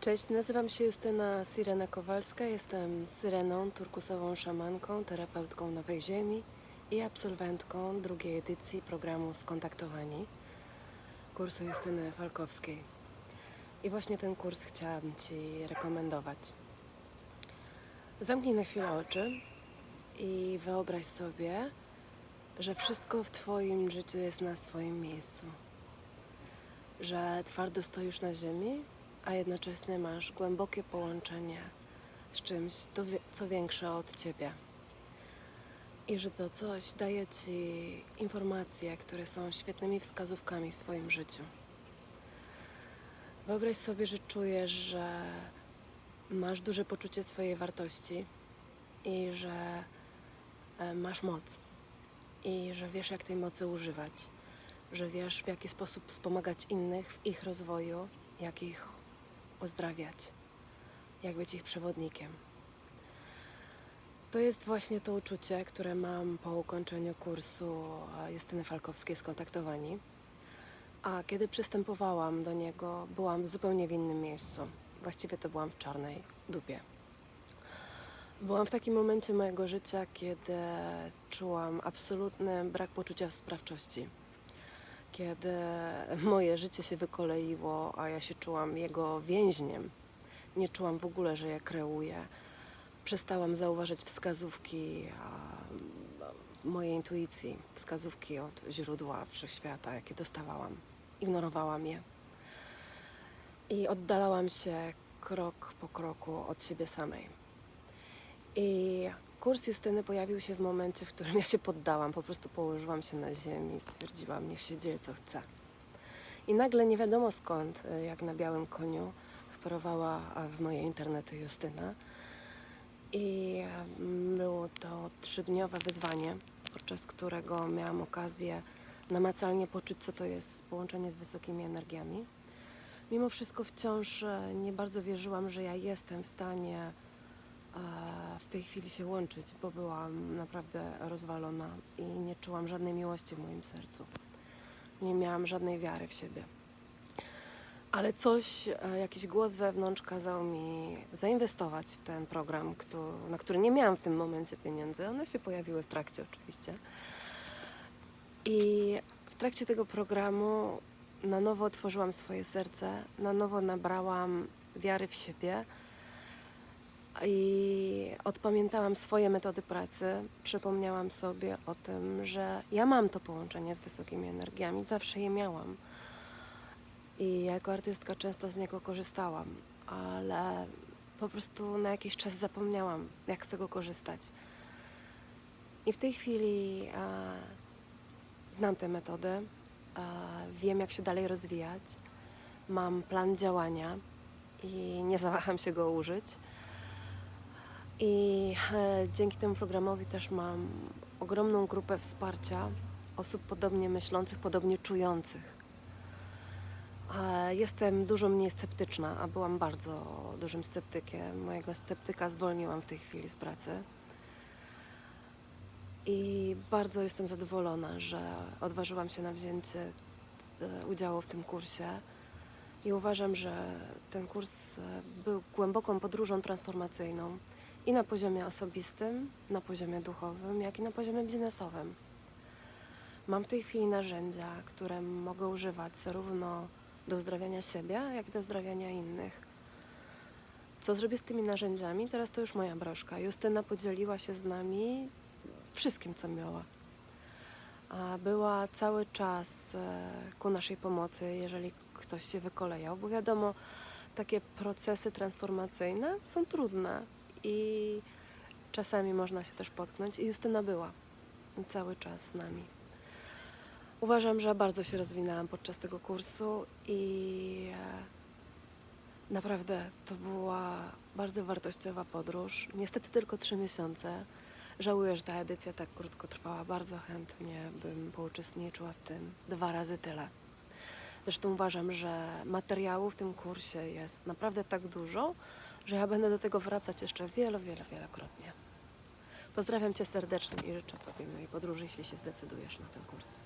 Cześć, nazywam się Justyna Sirena Kowalska. Jestem syreną, turkusową szamanką, terapeutką Nowej Ziemi i absolwentką drugiej edycji programu Skontaktowani kursu Justyny Falkowskiej. I właśnie ten kurs chciałabym Ci rekomendować. Zamknij na chwilę oczy i wyobraź sobie, że wszystko w Twoim życiu jest na swoim miejscu. Że twardo stoisz na ziemi, a jednocześnie masz głębokie połączenie z czymś, co większe od ciebie. I że to coś daje ci informacje, które są świetnymi wskazówkami w Twoim życiu. Wyobraź sobie, że czujesz, że masz duże poczucie swojej wartości i że e, masz moc i że wiesz, jak tej mocy używać, że wiesz, w jaki sposób wspomagać innych w ich rozwoju, jak ich uzdrawiać, jak być ich przewodnikiem. To jest właśnie to uczucie, które mam po ukończeniu kursu e, Justyny Falkowskiej Skontaktowani. A kiedy przystępowałam do niego, byłam zupełnie w innym miejscu. Właściwie to byłam w czarnej dupie. Byłam w takim momencie mojego życia, kiedy czułam absolutny brak poczucia sprawczości. Kiedy moje życie się wykoleiło, a ja się czułam jego więźniem. Nie czułam w ogóle, że je kreuję. Przestałam zauważać wskazówki mojej intuicji, wskazówki od źródła wszechświata, jakie dostawałam. Ignorowałam je. I oddalałam się krok po kroku od siebie samej. I kurs Justyny pojawił się w momencie, w którym ja się poddałam. Po prostu położyłam się na ziemi i stwierdziłam, niech się dzieje co chce. I nagle nie wiadomo skąd, y, jak na białym koniu, wparowała w moje internety Justyna. I mm, było to trzydniowe wyzwanie, podczas którego miałam okazję namacalnie poczuć, co to jest połączenie z wysokimi energiami. Mimo wszystko wciąż e, nie bardzo wierzyłam, że ja jestem w stanie e, w tej chwili się łączyć, bo byłam naprawdę rozwalona i nie czułam żadnej miłości w moim sercu. Nie miałam żadnej wiary w siebie. Ale coś, e, jakiś głos wewnątrz kazał mi zainwestować w ten program, na który nie miałam w tym momencie pieniędzy. One się pojawiły w trakcie oczywiście. I w trakcie tego programu na nowo otworzyłam swoje serce, na nowo nabrałam wiary w siebie i odpamiętałam swoje metody pracy. Przypomniałam sobie o tym, że ja mam to połączenie z wysokimi energiami, zawsze je miałam. I jako artystka często z niego korzystałam, ale po prostu na jakiś czas zapomniałam, jak z tego korzystać. I w tej chwili e, znam te metody, e, wiem, jak się dalej rozwijać, mam plan działania i nie zawaham się go użyć. I dzięki temu programowi też mam ogromną grupę wsparcia osób podobnie myślących, podobnie czujących. E, Jestem dużo mniej sceptyczna, a byłam bardzo dużym sceptykiem. Mojego sceptyka zwolniłam w tej chwili z pracy. I bardzo jestem zadowolona, że odważyłam się na wzięcie e, udziału w tym kursie. I uważam, że ten kurs e, był głęboką podróżą transformacyjną i na poziomie osobistym, na poziomie duchowym, jak i na poziomie biznesowym. Mam w tej chwili narzędzia, które mogę używać zarówno do uzdrawiania siebie, jak i do uzdrawiania innych. Co zrobię z tymi narzędziami? Teraz to już moja broszka. Justyna podzieliła się z nami wszystkim, co miała. Była cały czas e, ku naszej pomocy, jeżeli ktoś się wykolejał, bo wiadomo, takie procesy transformacyjne są trudne i czasami można się też potknąć. I Justyna była cały czas z nami. Uważam, że bardzo się rozwinęłam podczas tego kursu i e, naprawdę to była bardzo wartościowa podróż. Niestety tylko trzy miesiące. Żałuję, że ta edycja tak krótko trwała. Bardzo chętnie bym pouczestniczyła w tym dwa razy tyle. Zresztą uważam, że materiału w tym kursie jest naprawdę tak dużo, że ja będę do tego wracać jeszcze wiele, wiele, wielokrotnie. Pozdrawiam Cię serdecznie i życzę Tobie miłej podróży, jeśli się zdecydujesz na ten kurs.